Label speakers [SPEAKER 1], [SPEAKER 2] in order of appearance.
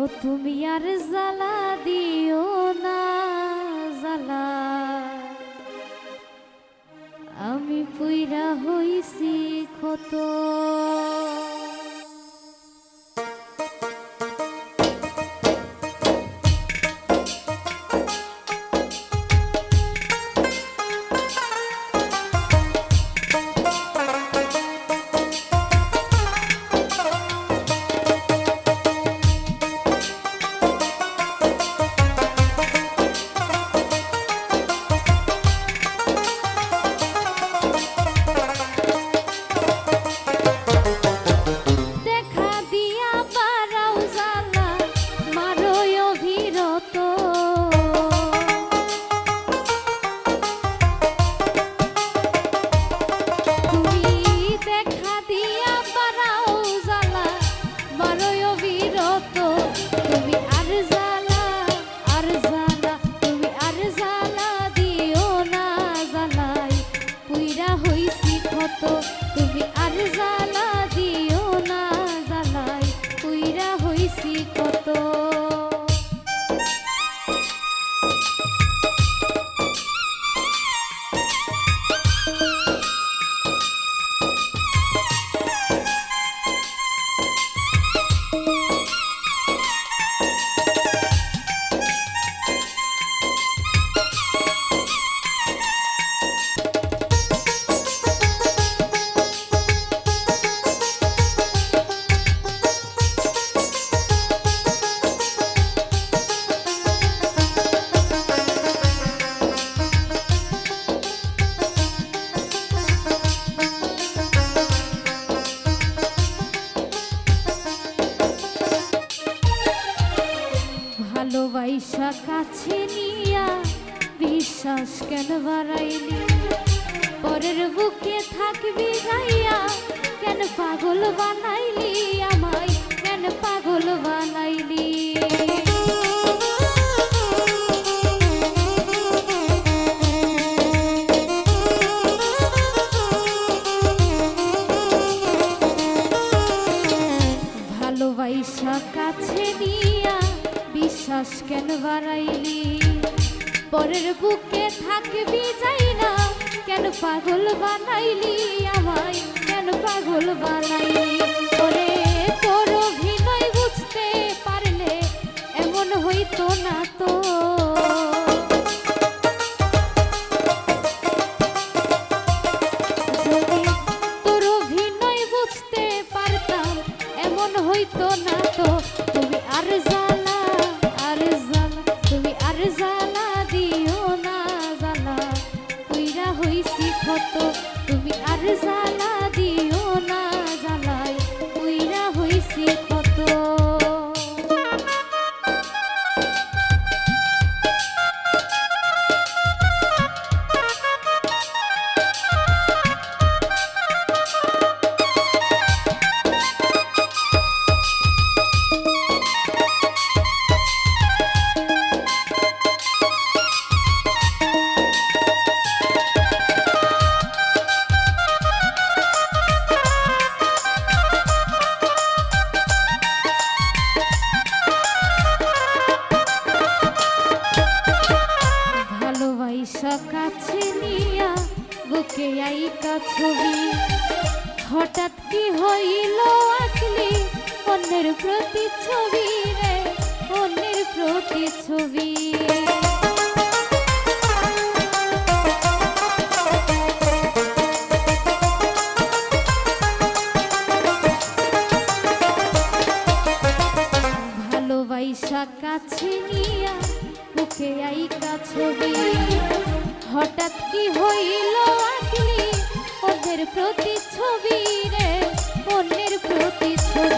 [SPEAKER 1] ও তুমি আর জ্বালা দিও না জ্বালা। আমি পুইরা হইছি ক্ষত। ভালোবাসা কাছে নিয়া বিশ্বাস কেন বাড়াইলি? পরের বুকে থাকবি যাইয়া কেন পাগল বানাইলি আমায়? কেন পাগল বানাইলি? ভালোবাসা কাছে নিয়া বিশ্বাস কেন বাড়াইলি? পরের বুকে থাকবি যাই না, কেন পাগল বানাইলি আমায়? কেন পাগল বানাইলি? ওরে, তোর অভিনয় বুঝতে পারলে এমন হইতো না তো। হইতো না তো। তুমি আর জ্বালা বুকে আইকা ছবি হঠাৎ কি হইল আঁকলি অন্যের প্রতি ছবি রে অন্যের প্রতি ছবি কাছে নিয়া, মুখে আইকা ছবি। হঠাৎ কি হইল আঁকলি ওদের প্রতি ছবি রে অন্যের প্রতি ছবি